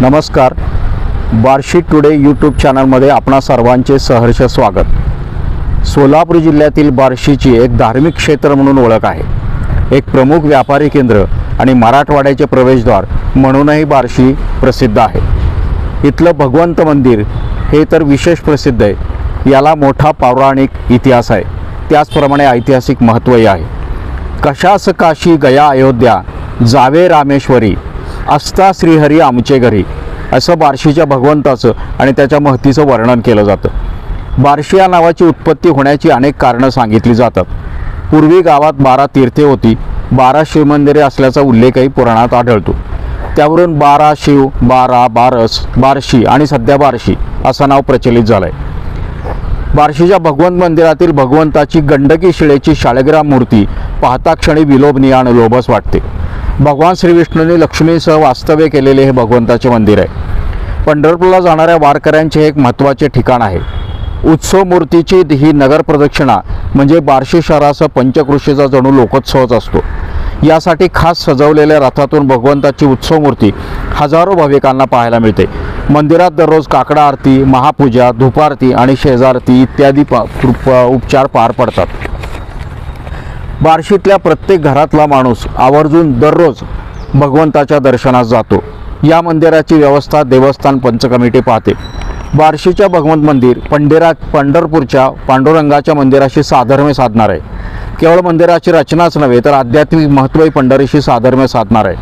नमस्कार. Barshi today YouTube चॅनलमध्ये आपणा सर्वांचे सहर्ष स्वागत. सोलापूर जिल्ह्यातील बार्शीची एक धार्मिक क्षेत्र म्हणून ओळख आहे. एक प्रमुख व्यापारी केंद्र आणि मराठवाड्याचे प्रवेशद्वार म्हणूनही बार्शी प्रसिद्ध आहे. इथलं भगवंत मंदिर हे तर विशेष प्रसिद्ध आहे. याला मोठा पौराणिक इतिहास आहे. त्याचप्रमाणे ऐतिहासिक महत्त्वही आहे. कशास काशी गया अयोध्या जावे रामेश्वरी असता श्रीहरी आमचे घरी. असं बार्शीच्या भगवंताचं आणि त्याच्या महतीचं वर्णन केलं जातं. बार्शी या नावाची उत्पत्ती होण्याची अनेक कारणं सांगितली जातात. पूर्वी गावात बारा तीर्थे होती. बारा शिवमंदिरे असल्याचा उल्लेखही पुराणात आढळतो. त्यावरून बारा शिव बारा बारस बार्शी आणि सध्या बार्शी असं नाव प्रचलित झालं आहे बार्शीच्या भगवंत मंदिरातील भगवंताची गंडकी शिळेची शाळग्राम मूर्ती पाहता क्षणी विलोभनीय आणि लोभस वाटते. भगवान श्रीविष्णूंनी लक्ष्मीसह वास्तव्य केलेले हे भगवंताचे मंदिर आहे. पंढरपूरला जाणाऱ्या वारकऱ्यांचे एक महत्त्वाचे ठिकाण आहे. उत्सव मूर्तीची ही नगर प्रदक्षिणा म्हणजे बार्शी शहरासह पंचकृषीचा जणू लोकोत्सवच असतो. यासाठी खास सजवलेल्या रथातून भगवंताची उत्सव मूर्ती हजारो भाविकांना पाहायला मिळते. मंदिरात दररोज काकडा आरती महापूजा धूपारती आणि शेजारती इत्यादी प प- उपचार पार पडतात. बार्शीतल्या प्रत्येक घरातला माणूस आवर्जून दररोज भगवंताच्या दर्शनास जातो. या मंदिराची व्यवस्था देवस्थान पंचकमिटी पाहते. बार्शीच्या भगवंत मंदिर पंढेरा पंढरपूरच्या पांडुरंगाच्या मंदिराशी साधर्म्य साधणार आहे. केवळ मंदिराची रचनाच नव्हे तर आध्यात्मिक महत्त्वही पंढरीशी साधर्म्य साधणार आहे.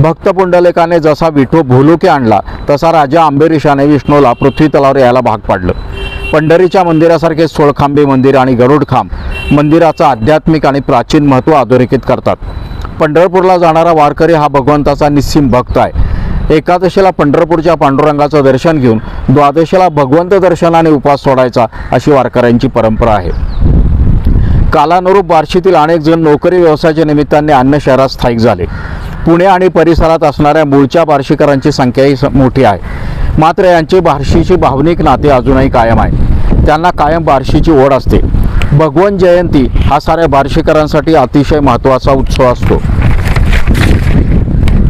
भक्त पुंडलिकाने जसा विठू भोलुके आणला तसा राजा आंबेरिशाने विष्णूला पृथ्वी तलावर यायला भाग पाडलं. पंढरीच्या मंदिरासारखे सोळखांबे मंदिर आणि गरुडखांब मंदिराचं आध्यात्मिक आणि प्राचीन महत्त्व अधोरेखित करतात. पंढरपूरला जाणारा वारकरी हा भगवंताचा निस्सीम भक्त आहे. एकादशीला पंढरपूरच्या पांडुरंगाचं दर्शन घेऊन द्वादशीला भगवंत दर्शनाने उपास सोडायचा अशी वारकऱ्यांची परंपरा आहे. कालानुरूप बार्शीतील अनेक जण नोकरी व्यवसायाच्या निमित्ताने अन्य शहरात स्थायिक झाले. पुणे आणि परिसरात असणाऱ्या मूळच्या बार्शीकरांची संख्याही स- मोठी आहे. मात्र यांची बार्शीची भावनिक नाते अजूनही कायम आहे. त्यांना कायम बार्शीची ओढ असते. भगवन जयंती हा साऱ्या बार्शीकरांसाठी अतिशय महत्त्वाचा उत्सव असतो.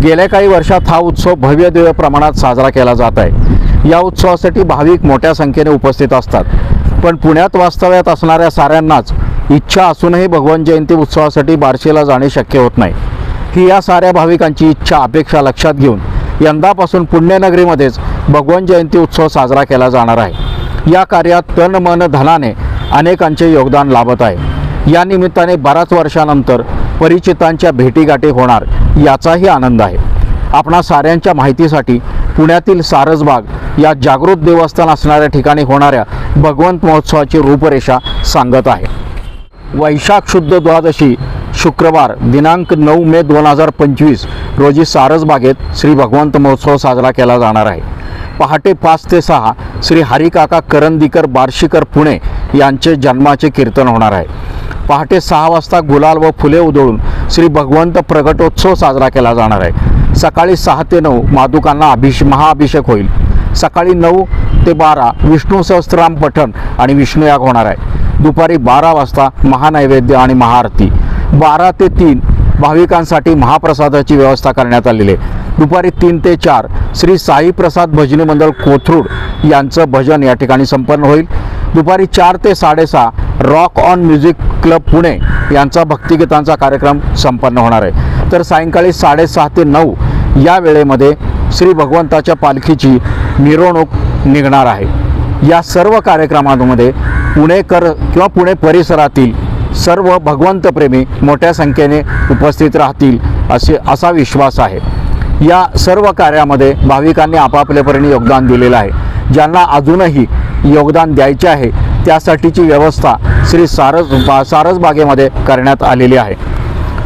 गेल्या काही वर्षात हा उत्सव भव्य दिव्य प्रमाणात साजरा केला जात आहे. या उत्सवासाठी भाविक मोठ्या संख्येने उपस्थित असतात. पण पुण्यात वास्तव्यात असणाऱ्या साऱ्यांनाच इच्छा असूनही भगवान जयंती उत्सवासाठी बार्शीला जाणे शक्य होत नाही. ही या साऱ्या भाविकांची इच्छा अपेक्षा लक्षात घेऊन यंदापासून पुण्यनगरीमध्येच भगवान जयंती उत्सव साजरा केला जाणार आहे. या कार्यात तन मन धनाने अनेकांचे योगदान लाभत आहे. या निमित्ताने बऱ्याच वर्षानंतर परिचितांच्या भेटीगाठी होणार याचाही आनंद आहे. आपणा साऱ्यांच्या माहितीसाठी पुण्यातील सारसबाग या जागृत देवस्थान असणाऱ्या ठिकाणी होणाऱ्या भगवंत महोत्सवाची रूपरेषा सांगत आहे. वैशाख शुद्ध द्वादशी शुक्रवार दिनांक नऊ मे दोन हजार पंचवीस रोजी सारसबागेत श्री भगवंत महोत्सव साजरा केला जाणार आहे. पहाटे पाच ते सहा श्री हरिकाका करंदीकर बार्शीकर पुणे यांचे जन्माचे कीर्तन होणार आहे. पहाटे सहा वाजता गुलाल व फुले उधळून श्री भगवंत प्रगटोत्सव साजरा केला जाणार आहे. सकाळी सहा ते नऊ मादुकांना अभिषेक महाअभिषेक होईल. सकाळी नऊ ते बारा विष्णू सहस्त्रनाम पठण आणि विष्णुयाग होणार आहे. दुपारी बारा वाजता महानैवेद्य आणि महाआरती. बारा ते तीन भाविकांसाठी महाप्रसादाची व्यवस्था करण्यात आलेली आहे. दुपारी तीन ते चार. श्री साई प्रसाद भजनी मंडळ कोथरूड यांचं भजन या ठिकाणी संपन्न होईल. दुपारी चार ते साडेसहा rock on music club Pune यांचा भक्तिगीतांचा कार्यक्रम संपन्न होणार आहे. तर सायंकाळी साडेसहा ते नऊ या वेळेमध्ये श्री भगवंताच्या पालखीची मिरवणूक निघणार आहे. या सर्व कार्यक्रमांमध्ये पुणेकर किंवा पुणे परिसरातील सर्व भगवंतप्रेमी मोठ्या संख्येने उपस्थित राहतील असे असा विश्वास आहे. या सर्व कार्यामध्ये भाविकांनी आपापल्यापरीने योगदान दिलेलं आहे. ज्यांना अजूनही योगदान द्यायचे आहे त्यासाठीची व्यवस्था श्री सारस बा सारसबागेमध्ये करण्यात आलेली आहे.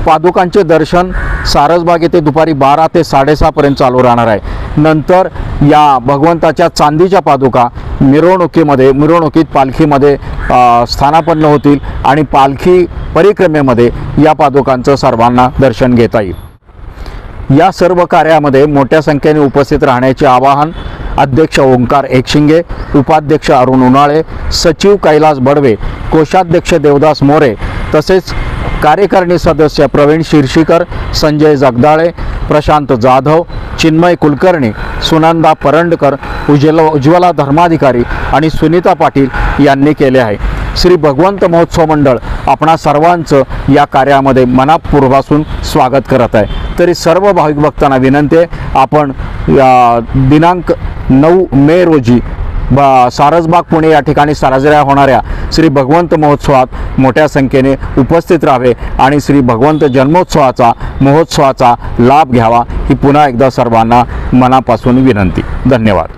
पादुकांचे दर्शन सारसबाग येथे दुपारी बारा ते साडेसहापर्यंत चालू राहणार आहे. नंतर या भगवंताच्या चांदीच्या पादुका मिरवणुकीमध्ये मिरवणुकीत पालखीमध्ये स्थानापन्न होतील आणि पालखी परिक्रमेमध्ये या पादुकांचं सर्वांना दर्शन घेता येईल. या सर्व कार्यामध्ये मोठ्या संख्येने उपस्थित राहण्याचे आवाहन अध्यक्ष ओंकार एकशिंगे उपाध्यक्ष अरुण उन्हाळे सचिव कैलास बडवे कोषाध्यक्ष देवदास मोरे तसेच कार्यकारिणी सदस्य प्रवीण शिरशीकर संजय जगदाळे प्रशांत जाधव चिन्मय कुलकर्णी सुनंदा परंडकर उज्ज्वला उज्ज्वला धर्माधिकारी आणि सुनीता पाटील यांनी केले आहे. श्री भगवंत महोत्सव मंडळ आपणा सर्वांचं या कार्यामध्ये मनापूर्वासून स्वागत करत आहे. तरी सर्व भाविक भक्तांना विनंती आहे आपण दिनांक नऊ मे रोजी ब सारसबाग पुणे या ठिकाणी साजऱ्या होणाऱ्या श्री भगवंत महोत्सवात मोठ्या संख्येने उपस्थित राहावे आणि श्री भगवंत जन्मोत्सवाचा महोत्सवाचा लाभ घ्यावा ही पुन्हा एकदा सर्वांना मनापासून विनंती. धन्यवाद.